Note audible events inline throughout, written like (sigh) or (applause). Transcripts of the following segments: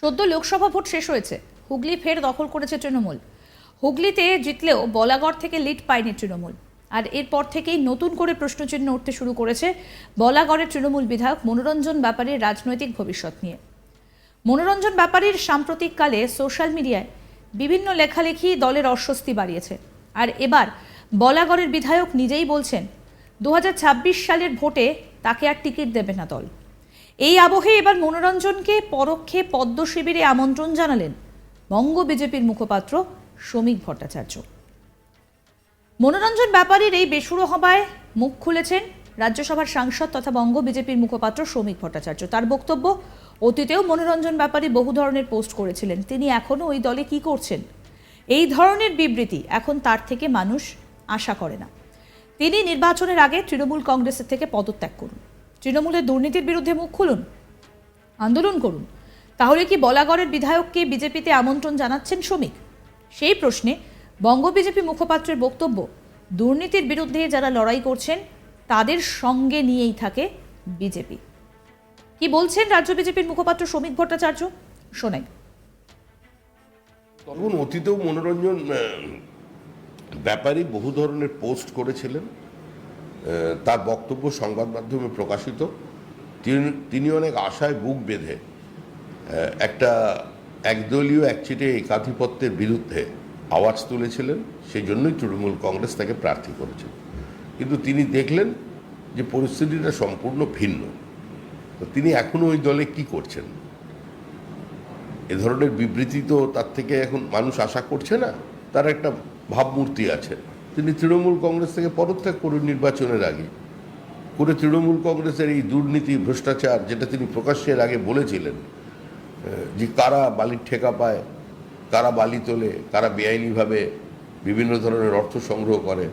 সদ্য লোকসভা ভোট শেষ হয়েছে। হুগলি ফের দখল করেছে তৃণমূল। হুগলিতে জিতলেও বলাগড় থেকে লিড পায়নি তৃণমূল। আর এরপর থেকেই নতুন করে প্রশ্নচিহ্ন উঠতে শুরু করেছে বলাগড়ের তৃণমূল বিধায়ক মনোরঞ্জন ব্যাপারীর রাজনৈতিক ভবিষ্যৎ নিয়ে। মনোরঞ্জন ব্যাপারীর সাম্প্রতিককালে সোশ্যাল মিডিয়ায় বিভিন্ন লেখালেখি দলের অস্বস্তি বাড়িয়েছে। আর এবার বলাগড়ের বিধায়ক নিজেই বলছেন, দু হাজার ছাব্বিশ সালের ভোটে তাকে আর টিকিট দেবে না দল। এই আবহে এবার মনোরঞ্জনকে পরোক্ষে পদ্ম শিবিরে আমন্ত্রণ জানালেন বঙ্গ বিজেপির মুখপাত্র শ্রমিক ভট্টাচার্য। মনোরঞ্জন ব্যাপারীর এই বেসুরো হবায় মুখ খুলেছেন রাজ্যসভার সাংসদ তথা বঙ্গ বিজেপির মুখপাত্র শ্রমিক ভট্টাচার্য। তার বক্তব্য, অতীতেও মনোরঞ্জন ব্যাপারী বহু ধরনের পোস্ট করেছিলেন। তিনি এখনও ওই দলে কি করছেন? এই ধরনের বিবৃতি এখন তার থেকে মানুষ আশা করে না। তিনি নির্বাচনের আগে তৃণমূল কংগ্রেসের থেকে পদত্যাগ করুন। তৃণমূলের দুর্নীতির বিরুদ্ধে মুখ খুলুন। আন্দোলন করুন। তাহলে কি বলাগড়ের বিধায়ককে বিজেপিতে আমন্ত্রণ জানাচ্ছেন শ্রমিক? সেই প্রশ্নে বঙ্গ বিজেপি মুখপাত্রের বক্তব্য, দুর্নীতির বিরুদ্ধে যারা লড়াই করছেন, তাদের সঙ্গে নিয়েই থাকে বিজেপি। কি বলছেন রাজ্য বিজেপির মুখপাত্র শ্রমিক ভট্টাচার্য? শোনাই তখন অতীতেও মনোরঞ্জন ব্যাপারী বহু ধরনের পোস্ট করেছিলেন। তার বক্তব্য সংবাদ মাধ্যমে প্রকাশিত। তিনি অনেক আশায় বুক বেঁধে একটা একদলীয় একচিটে একাধিপত্যের বিরুদ্ধে আওয়াজ তুলেছিলেন, সেই জন্যই তৃণমূল কংগ্রেস তাকে প্রার্থী করেছিল। কিন্তু তিনি দেখলেন যে পরিস্থিতিটা সম্পূর্ণ ভিন্ন। তো তিনি এখনও ওই দলে কি করছেন? এ ধরনের বিবৃতি তো তার থেকে এখন মানুষ আশা করছে না, তার একটা ভাবমূর্তি আছে। তিনি তৃণমূল কংগ্রেস থেকে পদত্যাগ করুন নির্বাচনের আগে। করে তৃণমূল কংগ্রেসের এই দুর্নীতি, ভ্রষ্টাচার যেটা তিনি প্রকাশ্যের আগে বলেছিলেন, যে কারা বালির ঠেকা পায়, কারা বালি তোলে, কারা বেআইনিভাবে বিভিন্ন ধরনের অর্থ সংগ্রহ করে,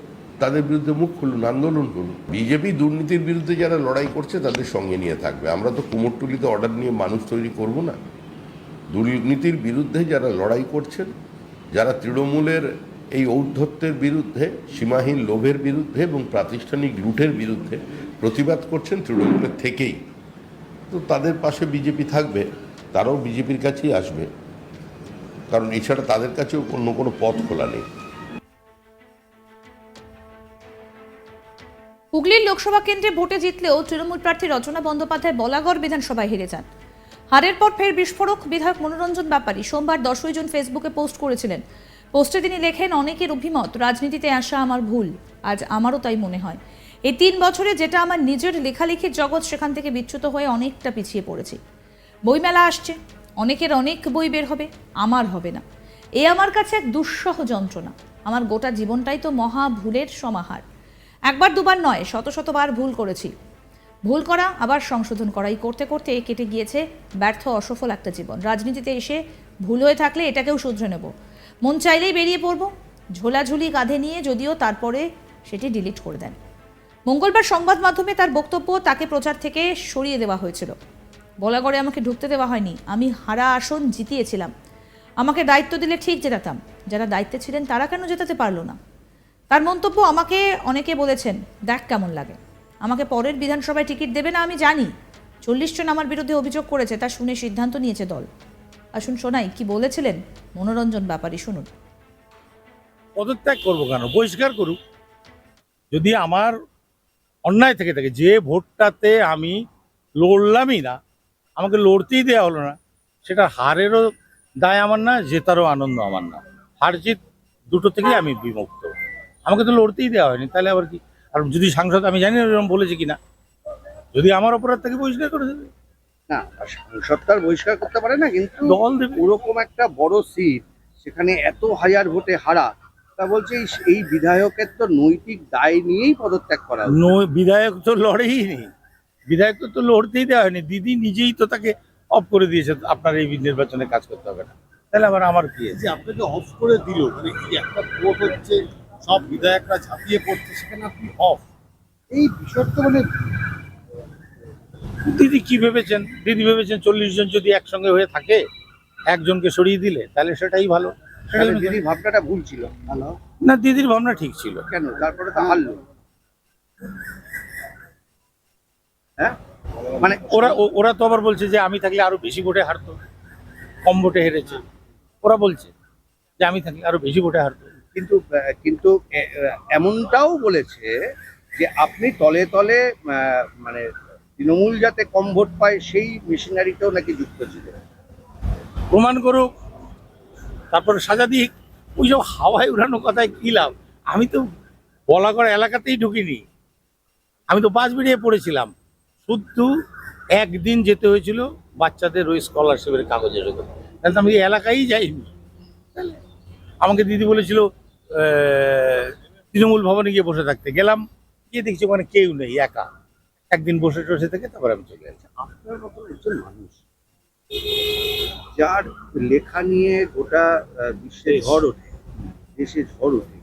তাদের বিরুদ্ধে মুখ খুলুন, আন্দোলন করুন। বিজেপি দুর্নীতির বিরুদ্ধে যারা লড়াই করছে, তাদের সঙ্গে নিয়ে থাকবে। আমরা তো কুমোরটুলিতে অর্ডার নিয়ে মানুষ তৈরি করব না। দুর্নীতির বিরুদ্ধে যারা লড়াই করছেন, যারা তৃণমূলের এই ঔদ্ধত্যের বিরুদ্ধে, সীমাহীন লোভের বিরুদ্ধে এবং প্রাতিষ্ঠানিক লুটের বিরুদ্ধে প্রতিবাদ করছেন তৃণমূলের থেকেই। তো তাদের পাশে বিজেপি থাকবে, তারাও বিজেপির কাছেই আসবে। কারণ এছাড়া তাদের কাছেও অন্য কোনো পথ খোলা নেই। হুগলির লোকসভা কেন্দ্রে ভোটে জিতলেও তৃণমূল প্রার্থী রচনা বন্দ্যোপাধ্যায় বলাগড় বিধানসভায় হেরে যান। হারের পর ফের বিস্ফোরক বিধায়ক মনোরঞ্জন ব্যাপারী সোমবার দশই জুন ফেসবুকে পোস্ট করেছিলেন। পোস্টে তিনি লেখেন, অনেকের অভিমত, রাজনীতিতে আসা আমার ভুল। আজ আমারও তাই মনে হয়। এই তিন বছরে যেটা আমার নিজের লেখালেখির জগৎ সেখান থেকে বিচ্যুত হয়ে অনেকটা পিছিয়ে পড়েছি। বইমেলা আসছে। অনেকের অনেক বই বের হবে, আমার হবে না। এ আমার কাছে এক দুঃসহ যন্ত্রণা। আমার গোটা জীবনটাই তো মহা ভুলের সমাহার। একবার দুবার নয়, শত শতবার ভুল করেছি। ভুল করা, আবার সংশোধন করাই করতে করতে কেটে গিয়েছে ব্যর্থ, অসফল একটা জীবন। রাজনীতিতে এসে ভুল হয়ে থাকলে এটাকেও শুধরে নেব। মন চাইলেই বেরিয়ে পড়ব। ঝোলাঝুলি কাঁধে নিয়ে যদিও তারপরে সেটি ডিলিট করে দেন। মঙ্গলবার সংবাদ মাধ্যমে তার বক্তব্য তাকে প্রচার থেকে সরিয়ে দেওয়া হয়েছিল। বলাগড়ে আমাকে ঢুকতে দেওয়া হয়নি। আমি হারা আসন জিতিয়েছিলাম। আমাকে দায়িত্ব দিলে ঠিক জেতাতাম। যারা দায়িত্বে ছিলেন তারা কেন জেতাতে পারল না? তার মন্তব্য আমাকে অনেকে বলেছেন, দেখ কেমন লাগে। আমাকে পরের বিধানসভায় টিকিট দেবে না আমি জানি। চল্লিশ জন আমার বিরুদ্ধে অভিযোগ করেছে, তা শুনে সিদ্ধান্ত নিয়েছে দল। আসুন শোনাই, কি বলেছিলেন? মনোরঞ্জন ব্যাপারী, শুনুন। পদত্যাগ করব কেন? বহিষ্কার করুক। যদি আমার অন্যায় থেকে থাকে, যে ভোটটাতে আমি লড়লামই না, আমাকে লড়তেই দেওয়া হলো না, সেটা হারেরও দায় আমার না, জেতারও আনন্দ আমার না। হার জিত দুটো থেকেই আমি বিমুক্ত। আমাকে তো লড়তেই দেওয়া হয়নি, তাহলে আবার কি? আর যদি সাংসদ, আমি জানি না এরকম বলেছে কিনা। যদি আমার অপরাধ থেকে বহিষ্কার করে দেবে। না সাংসদ তার বহিষ্কার করতে পারে না কিন্তু দল ওরকম একটা বড় সিট সেখানে এত হাজার ভোটে হারা তা বলছে এই- বিধায়কের তো নৈতিক দায় নিয়েই পদত্যাগ করা বিধায়ক তো লড়েই নি। বিধায়ক তো লড়তেই দেওয়া হয়নি। দিদি নিজেই তো তাকে অফ করে দিয়েছে আপনার এই নির্বাচনে কাজ করতে হবে না। তাহলে আবার আমার কি আছে? যে আপনাকে অফ করে দিল মানে কি একটা ভোট হচ্ছে সব বিধায়করা ঝাঁপিয়ে পড়ছে সেখানে আপনি অফ এই বিষয়টা মানে দিদি কি ভেবেছেন? দিদি ভেবেছেন চল্লিশ জন যদি একসঙ্গে হয়ে থাকে একজনকে সরিয়ে দিলে তাহলে সেটাই ভালো। সেটাই তাহলে আমি দিদি ভাবনাটা ভুল ছিল। না দিদির ভাবনা ঠিক ছিল। কেন? তারপরে তো হারলো। হ্যাঁ? মানে ওরা ওরা তো আবার বলছে যে আমি থাকলে আরও বেশি ভোটে হারতো। কম ভোটে হেরেছে। ওরা বলছে যে আমি থাকি আরও বেশি ভোটে হারতো। কিন্তু কিন্তু এমনটাও বলেছে যে আপনি তলে তলে মানে তৃণমূল যাতে কম ভোট পায়, সেই মেশিনারিটাও নাকি যুক্ত ছিল। প্রমাণ করুক, তারপরে সাজা দিক, ওই সব হাওয়ায় উড়ানো কথায় কি লাভ? আমি তো বলাগড় এলাকাতেই ঢুকিনি। আমি তো বাস বেরিয়ে পড়েছিলাম। শুধু একদিন যেতে হয়েছিল, বাচ্চাদের ওই স্কলারশিপের কাগজের ওপর তাহলে আমি এলাকায় যাইনি। আমাকে দিদি বলেছিল তৃণমূল ভবনে গিয়ে বসে থাকতে। গেলাম, গিয়ে দেখছি ওখানে কেউ নেই, একা। একদিন বসে টসে থেকে তারপর আমি চলে গেছি আপনার মতো একজন মানুষ যার লেখা নিয়ে গোটা বিশ্বে ঝড় ওঠে দেশে ঝড় ওঠে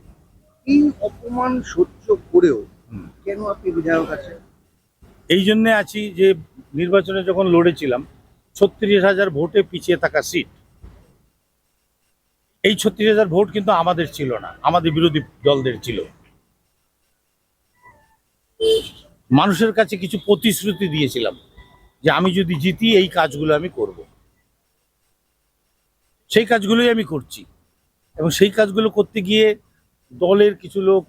এই অপমান সহ্য করেও কেন আপনি বিধায়ক আছেন? এই জন্যে আছি যে নির্বাচনে যখন লড়েছিলাম ছত্রিশ হাজার ভোটে পিছিয়ে থাকা সিট। এই ছত্রিশ হাজার ভোট কিন্তু আমাদের ছিল না আমাদের বিরোধী দলদের ছিল। মানুষের কাছে কিছু প্রতিশ্রুতি দিয়েছিলাম যে আমি যদি জিতি এই কাজগুলো আমি করব। সেই কাজগুলোই আমি করছি এবং সেই কাজগুলো করতে গিয়ে দলের কিছু লোক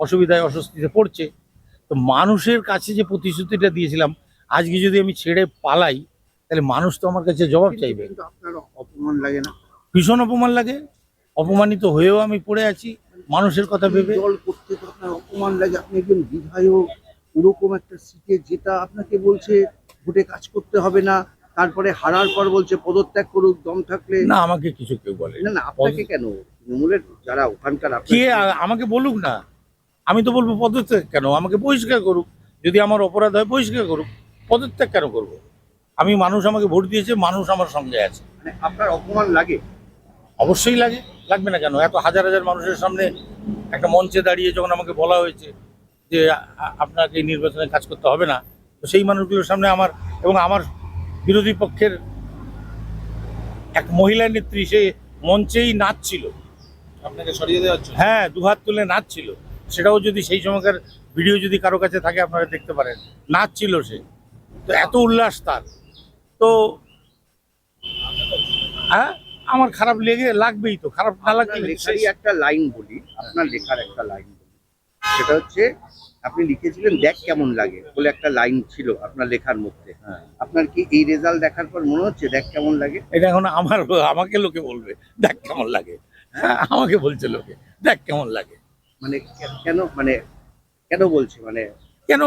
অসুবিধায় অস্বস্তিতে পড়ছে। তো মানুষের কাছে যে প্রতিশ্রুতিটা দিয়েছিলাম আজকে যদি আমি ছেড়ে পালাই তাহলে মানুষ তো আমার কাছে জবাব চাইবে। অপমান লাগে না। ভীষণ অপমান লাগে। অপমানিত হয়েও আমি পড়ে আছি। মানুষের কথা ভেবে দল করতে অপমান লাগে। আপনি একজন বিধায়ক ওরকম একটা সিটে যেটা আপনাকে বলছে ভোটে কাজ করতে হবে না তারপরে হারার পর বলছে পদত্যাগ করুক দম থাকলে। না আমাকে কিছু কেউ বলে না না আপনাকে কেন? তৃণমূলের যারা ওখানকার কে আমাকে বলুক না। আমি তো বলব পদত্যাগ কেন? আমাকে বহিষ্কার করুক। যদি আমার অপরাধ হয় বহিষ্কার করুক। পদত্যাগ কেন করব? আমি মানুষ আমাকে ভোট দিয়েছে মানুষ আমার সঙ্গে আছে। মানে আপনার অপমান লাগে? অবশ্যই লাগে। লাগবে না কেন? এত হাজার হাজার মানুষের সামনে একটা মঞ্চে দাঁড়িয়ে যখন আমাকে বলা হয়েছে যে আপনাকে নির্বাচনে কাজ করতে হবে না তো সেই মানুষগুলোর সামনে আমার এবং আমার বিরোধী পক্ষের এক মহিলা নেত্রী সে মঞ্চেই নাচছিল। আপনাকে সরিয়ে দেওয়া হচ্ছে হ্যাঁ দুহাত তুলে নাচছিল। সেটাও যদি সেই সময়কার ভিডিও যদি কারও কাছে থাকে আপনারা দেখতে পারেন। নাচছিল সে। তো এত উল্লাস তার। তো হ্যাঁ আমার খারাপ লেগে লাগবেই তো। খারাপ না লেখারই একটা লাইন বলি। আপনার লেখার একটা লাইন সেটা হচ্ছে আপনি লিখেছিলেন দেখ কেমন লাগে বলে একটা লাইন ছিল আপনার লেখার মধ্যে। হ্যাঁ। আপনার কি এই রেজাল্ট দেখার পর মনে হচ্ছে দেখ কেমন লাগে এটা এখন আমার আমাকে লোকে বলবে দেখ কেমন লাগে হ্যাঁ, (laughs) আমাকে বলছে লোকে দেখ কেমন লাগে মানে কেন মানে কেন বলছে? মানে কেন?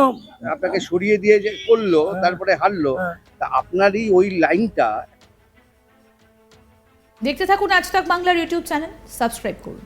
আপনাকে সরিয়ে দিয়ে যে করল তারপরে হারলো হ্যাঁ। তা আপনারই ওই লাইনটা দেখতে থাকুন আজ তাক বাংলার ইউটিউব চ্যানেল সাবস্ক্রাইব করুন।